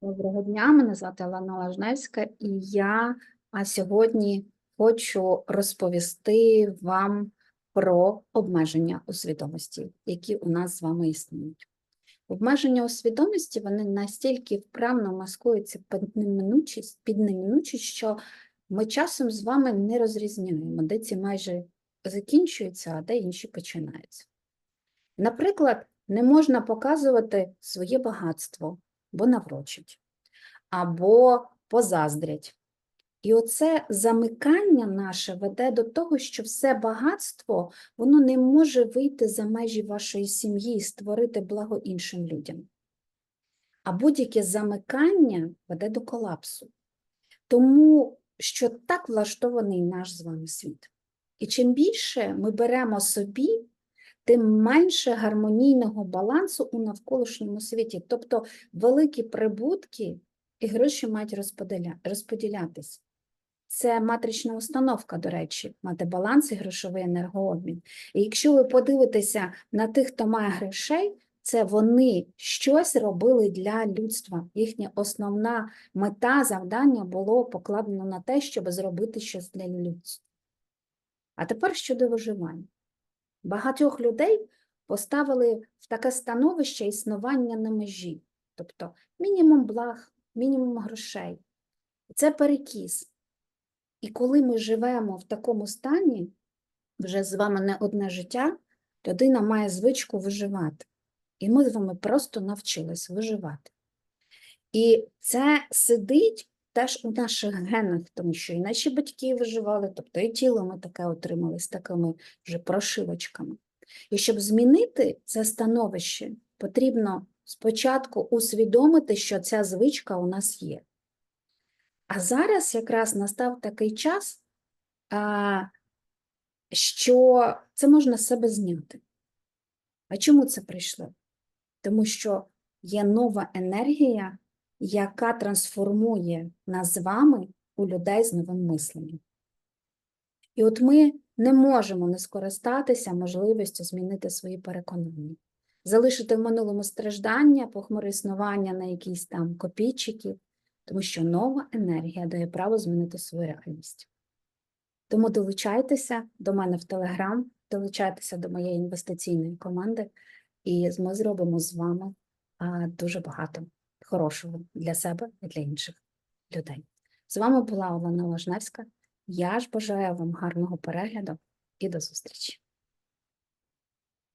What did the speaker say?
Доброго дня, мене звати Олена Лажневська, і я сьогодні хочу розповісти вам про обмеження у свідомості, які у нас з вами існують. Обмеження у свідомості вони настільки вправно маскуються під неминучість, під неминучість, що ми часом з вами не розрізняємо, де ці майже закінчуються, а де інші починаються. Наприклад, не можна показувати своє багатство, бо наврочать, або позаздрять. І оце замикання наше веде до того, що все багатство воно не може вийти за межі вашої сім'ї і створити благо іншим людям. А будь-яке замикання веде до колапсу. Тому що так влаштований наш з вами світ. І чим більше ми беремо собі, тим менше гармонійного балансу у навколишньому світі. Тобто великі прибутки і гроші мають розподіля... розподілятись. Це матрична установка, до речі, мати баланс і грошовий енергообмін. І якщо ви подивитеся на тих, хто має грошей, це вони щось робили для людства. Їхня основна мета, завдання було покладено на те, щоб зробити щось для людства. А тепер щодо виживання. Багатьох людей поставили в таке становище існування на межі, тобто мінімум благ, мінімум грошей. Це перекіс. І коли ми живемо в такому стані, вже з вами не одне життя, людина має звичку виживати. І ми з вами просто навчились виживати. І це сидить теж у наших генах, тому що і наші батьки виживали, тобто і тіло ми таке отримали з такими вже прошивочками. І щоб змінити це становище, потрібно спочатку усвідомити, що ця звичка у нас є. А зараз якраз настав такий час, що це можна з себе зняти. А чому це прийшло? Тому що є нова енергія, яка трансформує нас з вами у людей з новим мисленням. І от ми не можемо не скористатися можливістю змінити свої переконання, залишити в минулому страждання, похмуре існування на якісь там копійчики, тому що нова енергія дає право змінити свою реальність. Тому долучайтеся до мене в Телеграм, долучайтеся до моєї інвестиційної команди, і ми зробимо з вами дуже багато хорошого для себе і для інших людей. З вами була Олена Ложневська. Я ж бажаю вам гарного перегляду і до зустрічі!